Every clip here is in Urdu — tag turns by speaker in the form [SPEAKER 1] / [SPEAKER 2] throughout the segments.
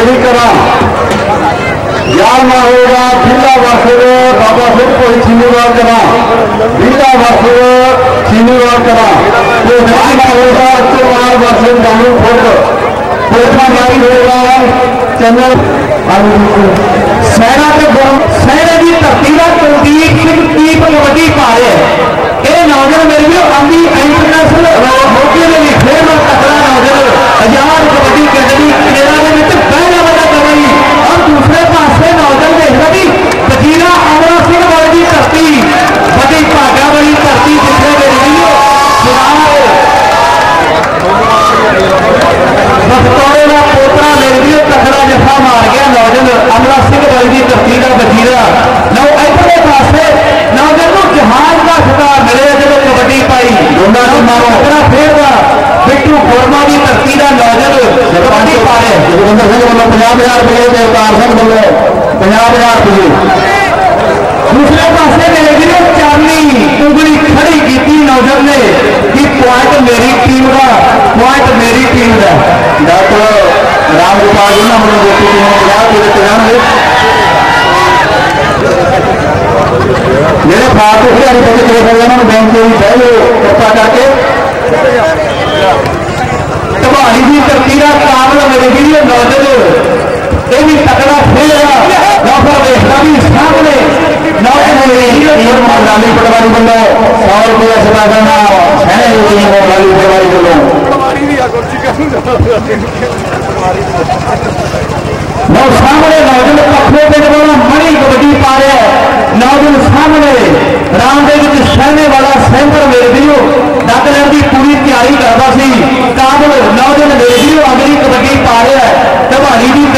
[SPEAKER 1] نہیں کرا یار ہوگا ڈیلا بسر بابا صاحب کو چینی بار کرا ڈیلا بسر چینی بار کرا تو نہ ہوگا تو مار بسر جانو فوٹ پیسہ نہیں ہوگا چینل
[SPEAKER 2] سینا کے
[SPEAKER 1] پنجاب ہزار روپئے اوتار سنگھ بولو پنجاب ہزار روپئے
[SPEAKER 2] دوسرے پاسے میرے چاندنی انگلی کھڑی کی نوجر نے کہ پوائنٹ میری ٹیم کا پوائنٹ میری ٹیم کا
[SPEAKER 1] ڈاکٹر رام گوپال جی نے ہم دیکھی ٹیم میرے پنجاب کھلاڑی بچے چلے گئے انہوں نے بینک کے بھی بہت کرپا کر کے
[SPEAKER 2] تباہی بھی ویڈیو نہ دے یہ بھی تکڑا پھیلا نوفر اسلامی سامنے نوکر
[SPEAKER 1] مولالی پٹواری بولو سو روپیہ سدا کرنا ہے مولالی پٹواری بولو
[SPEAKER 2] نو سامنے نوجن پکڑے پہ والا مڑی کبڈی پا رہا ہے نوجن سامنے رام دیو سہنے والا سینٹر ویل دیو ڈاکٹر کی پوری تیاری کرتا سی کابل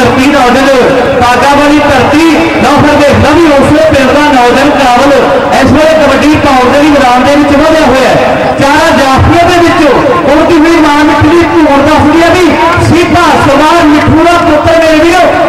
[SPEAKER 2] ਧਵਾਲੀ ਦੀ ਧਰਤੀ ਨੌਜਵਾਨ ਕਾਗਾ ਵਾਲੀ ਧਰਤੀ ਨੌਕਰ ਦੇਖਦਾ ਵੀ ਉਸਲੇ ਪਿੰਡ ਦਾ ਨੌਜਵਾਨ ਕਾਬਲ ਇਸ ਵੇਲੇ ਕਬੱਡੀ ਪਾਉਣ ਦੇ ਲਈ ਮੈਦਾਨ ਦੇ ਵਿੱਚ ਵਧਿਆ ਹੋਇਆ ਹੈ ਚਾਰਾਂ ਜਾਫੀਆਂ ਦੇ ਵਿੱਚੋਂ ਉੜਦੀ ਹੋਈ ਮਾਂ ਮਿੱਠੀ ਧੂੜ ਦੱਸਦੀ ਹੈ ਵੀ ਸੀਧਾ ਸਵਾਰ ਮਿੱਠੂਰਾ ਪੁੱਤਰ ਮੇਰੇ ਵੀਰੋ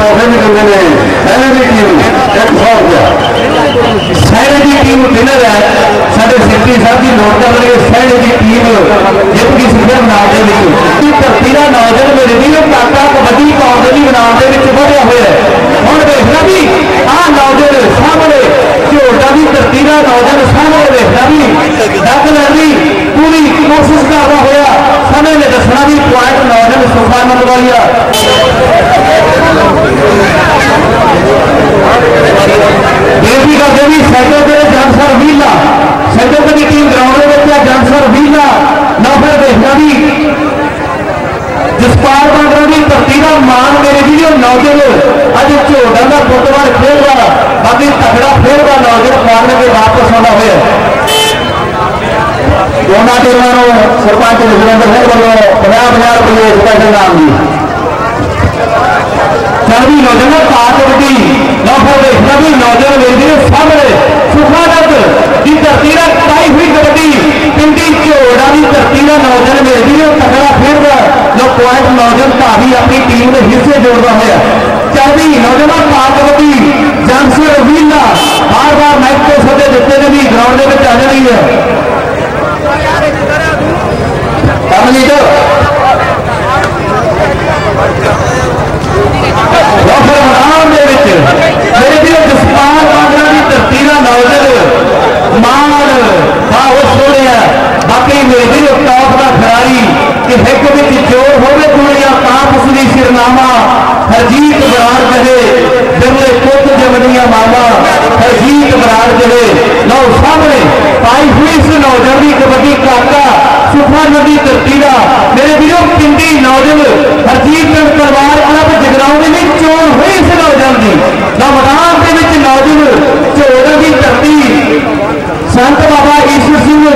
[SPEAKER 1] پیسے بھی لگے نے سیلری ٹیم ایک سو روپیہ
[SPEAKER 2] سیلری ٹیم ڈنر ہے سارے سیٹی صاحب کی نوٹ کر رہے سیلری ٹیم جب کی سیزن بنا دے گی دھرتی کا نوجن میرے بھی ٹاٹا کبڈی قوم بھی بنا بدھیا ہوا دیکھنا بھی آ نوجن سامنے جھوٹا بھی دھرتی کا سامنے دیکھنا بھی ڈک لڑی پوری کوشش کرتا ہوا سمے نے دسنا بھی پوائنٹ نوجن سفا نمبر والی ਖੇਡਦਾ ਨੌਜਵਾਨ ਫਾਰਨ ਕੇ ਵਾਪਸ ਆਉਂਦਾ ਹੋਇਆ
[SPEAKER 1] ਦੋਨਾਂ ਟੀਮਾਂ ਨੂੰ ਸਰਪੰਚ ਜਸਵਿੰਦਰ ਸਿੰਘ ਵੱਲੋਂ 50-50 ਰੁਪਏ ਸਪੈਸ਼ਲ ਨਾਮ ਦੀ
[SPEAKER 2] ਚੜ੍ਹਦੀ ਨੌਜਵਾਨ ਪਾ ਕਬੱਡੀ ਨਾ ਫਿਰ ਦੇਖਦਾ ਵੀ ਨੌਜਵਾਨ ਵੇਖਦੇ ਨੇ ਸਾਹਮਣੇ ਸੁਖਾਨੰਦ ਦੀ ਧਰਤੀ ਦਾ ਟਾਈ ਹੋਈ ਕਬੱਡੀ ਪਿੰਡੀ ਝੋੜਾ ਦੀ ਧਰਤੀ ਦਾ ਨੌਜਵਾਨ ਵੇਖਦੀ ਨੇ ਤਗੜਾ ਖੇਡਦਾ ਲੋ ਪੁਆਇੰਟ ਨੌਜਵਾਨ ਧਾਵੀ ਆਪਣੀ ਟੀਮ ਦੇ ਹਿੱਸੇ ਜੋੜਦਾ ਹੋਇਆ ਚੌਵੀ ਨੌਜਵਾਨ ਪਾਰ ਕਬੱਡੀ ਜੰਕਸ਼ਨ ਵੀਲਾ ਬਾਰ ਬਾਰ ਮੈਚ ਤੋਂ ਸੱਦੇ گراؤنڈ دے آ عقیدہ میرے بیو پنڈی نوجب ہرجیت چند پروار عرب جگراؤں میں چون ہوئی اس نوجب دی۔ نوجوان کے وچ نوجب چوڑوں دی دھرتی۔ سنت بابا عیسو سنگھ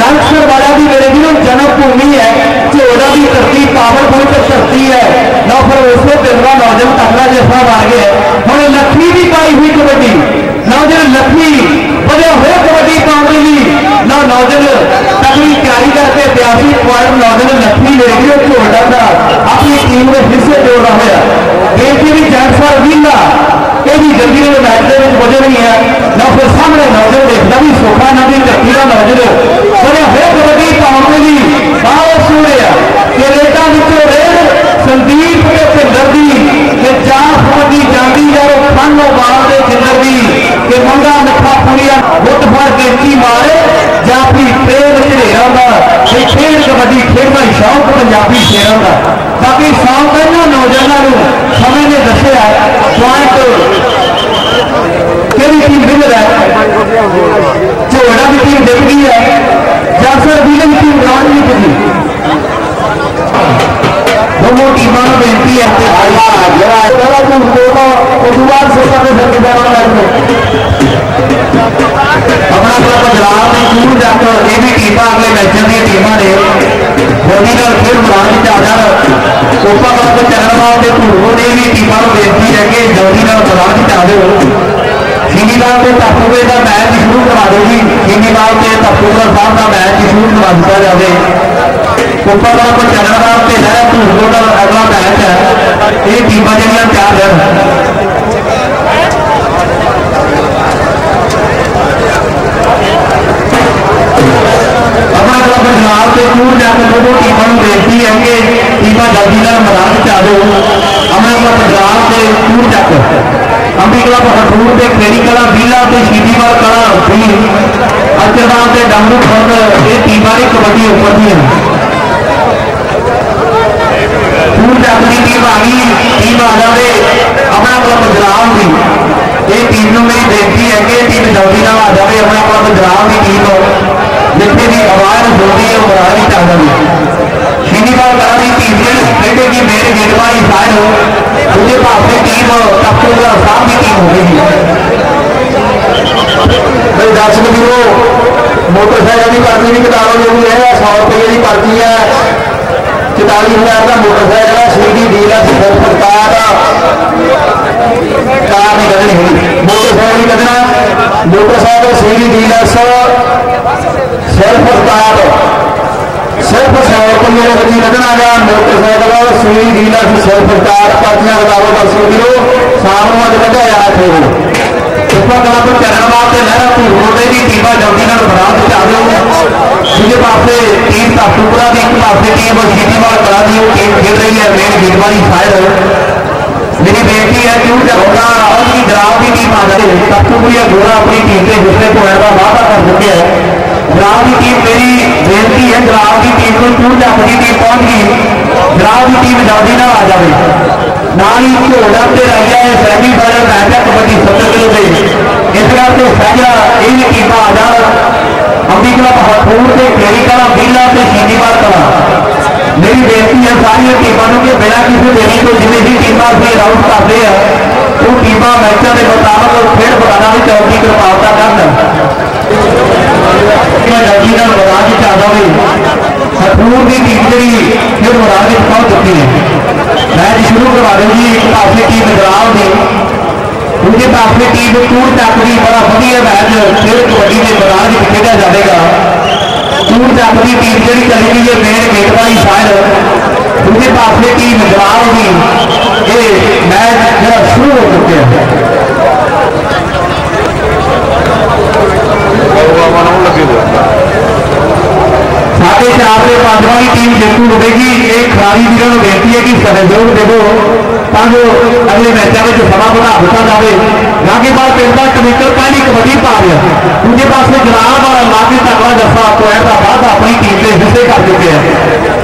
[SPEAKER 2] نانکسر والا دی میرے بیو جنم پومی ہے۔ چوڑوں دی دھرتی پاور پوائنٹ دھرتی ہے۔ نو پھر اس کو پنڈا نوجب تکڑا جیسا آ گیا ہوں لکھنی بھی پائی ہوئی کبڈی۔ نوجب لکھنی بڑے ہوئے کبڈی پاؤں گی نہ نوجب ਪਾਉਣ ਦੇ ਲਈ ਨਾ ਨੌਜਵਾਨ ਤਕੜੀ ਤਿਆਰੀ ਕਰਕੇ 82 ਪੁਆਇੰਟ ਨੌਜਵਾਨ ਲੱਖੀ ਮੇਰੇ ਵੀਰੋ ਝੋੜਾ ਦਾ ਆਪਣੀ ਟੀਮ ਦੇ ਹਿੱਸੇ ਜੋੜਦਾ ਹੋਇਆ ਬੇਨਤੀ ਵੀ ਜੈਂਸਰ ਵੀਲਾ ਇਹ ਵੀ ਜਲਦੀ ਨਾਲ ਮੈਚ ਦੇ ਵਿੱਚ ਵਜੇ ਨਹੀਂ ਹੈ ਨਾ ਫਿਰ ਸਾਹਮਣੇ ਨੌਜਵਾਨ ਦੇਖਦਾ ਵੀ ਸੋਖਾ ਨਦੀ ਧਰਤੀ ਦਾ ਨੌਜਵਾਨ ਬੜੇ ਹੋਏ ਕਬੱਡੀ ਪਾਉਣ ਦੇ شیران کا یہ کھیل کبڈی کھیلنا شوق پنجابی شیران کا باقی سال پہلے رو سمے نے دسیا پوائنٹ کہڑی ٹیم لگا ہے جھوڑا کی ٹیم دیکھ گئی ہے جاسر ویلن کی گران بھی پی دونوں ٹیموں بنتی ہے
[SPEAKER 1] جڑا ہے تو کوٹا اس بعد سوچا کے سر کے بیان
[SPEAKER 2] مشہور ڈاکٹر اے بی ٹیپا اگلے میچوں کی ٹیموں نے بولی کا پھر ملان چاہتا اوپا باب چندرباب کے پورو نے بھی ٹیموں کو بےنتی ہے کہ جلدی نال ملان چاہو سنگی لال کے تاپوے کا میچ شروع کرا دو جی سنگی لال کے تاپوگر صاحب کا میچ شروع کرا دیا جائے اوپا باب چندرباب کے ہے پورو کا اگلا میچ ہے یہ ਕਲਾ ਬੀਲਾ ਤੇ ਸ਼ੀਦੀਵਾਲ ਕਲਾ ਵੀ ਅਚਰਵਾਲ ਤੇ ਡੰਗੂ ਖੁਰਦ ਇਹ ਟੀਮਾਂ ਦੀ ਕਬੱਡੀ ਉੱਪਰ ਦੀਆਂ ਟੂਰ ਜਾ ਦੀ ਟੀਮ ਆ ਗਈ ਟੀਮ ਆ ਜਾਵੇ ਆਪਣਾ ਕਲੱਬ ਜਨਾਬ ਦੀ ਇਹ ਟੀਮ ਨੂੰ ਮੇਰੀ ਬੇਨਤੀ ਹੈ ਕਿ ਟੀਮ ਜਲਦੀ ਨਾਲ ਆ ਜਾਵੇ ਆਪਣਾ ਕਲੱਬ ਜਨਾਬ ਦੀ ਟੀਮ ਜਿੱਥੇ ਦੀ ਆਵਾਜ਼ ਹੁੰਦੀ ਹੈ ਉਹ ਬੜਾ ਹੀ ਚੱਲਦਾ ਹੈ ਸ਼ੀਨੀਵਾਲ ਕਲਾ ਦੀ ਟੀਮ ਜਿਹੜੀ ਖੇਡੇਗੀ ਮੇਰੇ ਗੇਟਵਾਈ ਸਾਹਿਬ ਦੂਜੇ ਪਾਸੇ ਟੀਮ ਟੱਪੂਗਾ ਸਾਹਿਬ ਦੀ ਟੀਮ ਹੋਵੇਗੀ ਬਈ
[SPEAKER 1] ਦਰਸ਼ਕ ਵੀਰੋ ਮੋਟਰਸਾਈਕਲ ਦੀ ਪਰਚੀ ਵੀ ਕਟਾ ਲਓ ਜੋ ਹੈ 100 ਰੁਪਏ ਦੀ ਪਰਚੀ ਹੈ। 44000 ਦਾ ਮੋਟਰਸਾਈਕਲ ਹੈ ਸੀਡੀ ਡੀਲਰ ਸਿਰ ਸਰਕਾਰ
[SPEAKER 2] ਕਾਰ ਨਹੀਂ ਕੱਢਣੀ ਹੈਗੀ
[SPEAKER 1] ਮੋਟਰਸਾਈਕਲ ਨਹੀਂ ਕੱਢਣਾ। ਮੋਟਰਸਾਈਕਲ ਸੀਡੀ ਡੀਲਰ ਸਿਰਫ ਸਤਾਰ ਸਿਰਫ 100 ਰੁਪਏ ਦੇ ਵਿੱਚ ਕੱਢਣਾ ਗਾ। ਮੋਟਰਸਾਈਕਲ ਸੀਡੀ ਡੀਲਰ ਸਿਰਫ ਸਤਾਰ ਪਰਚੀਆਂ ਕਟਾਓ ਦਰਸ਼ਕ ਵੀਰੋ ਸ਼ਾਮ ਨੂੰ ਅੱਜ ਕੱਢਿਆ ਜਾ ਇੱਥੇ
[SPEAKER 2] آپ سے محنت ہوتے بھی تیبا جلدی نال بنا کے چاہتے ہو دوسرے پاسے ٹیم کا ٹکڑا بھی ایک پاسے ٹیم سیٹی بال کرا دی ٹیم کھیل رہی ہے مین گیٹ والی شاید میری بیٹی ہے کہ ان کا کی جناب کی ٹیم آ جائے سب کو یہ گورا اپنی ٹیم کے حصے کو ایسا وعدہ کر چکے ہے جناب کی ٹیم میری بےنتی ہے جناب کی ٹیم کو کیوں جب اپنی ٹیم پہنچ گئی گراؤں کی ٹیم جلدی نہ آ جائے نال ہی گھوڑا سے رہی ہے سیمی فائنل میچ ہے کبڈی ستر کلو کے اس کر کے سہجا یہ ٹیم آ جا امبی کلب ہتھور سے کھیری کلا بیلا سے شیلی بار کلا میری بےنتی ہے ساری ٹیموں کہ بنا کسی دیری تو جنہیں بھی ٹیم سے اناؤنس کرتے ہیں وہ ٹیم میچوں کے مطابق پھر بتانا بھی چوکی کرپاوتا کرنا جلدی بتا کے چاہتا ہوئی مضمون کی ٹیچری جو مراجع پہنچ چکی ہیں۔ میں شروع کروا دوں گی جی پاسے ٹیم بدلاؤ دی۔ کیونکہ پاسے ٹیم ٹور چک دی، بڑا ودیا میچ پھر کبڈی کے میدان کھیلا جائے گا۔ ٹور چک دی ٹیم جی چلی گئی ہے مین گیٹ والی شاید کیونکہ پاسے ٹیم بدلاؤ دی۔ یہ میچ میرا شروع ہو چکے ہیں۔ آپ نے پانچواں ٹیم جیتو ہوے گی ایک کھلاڑی بھی بےنتی ہے کہ سہجوگ دو تاکہ اگلے میچوں میں سما بڑھا دیتا جائے نہ کہ بعد پنڈ کمیٹر پہلی کبڈی پا رہا دوجے پاس جناب اور اللہ تاکہ جسا کوئر کا بعد اپنی ٹیم کے حصے کر چکے ہیں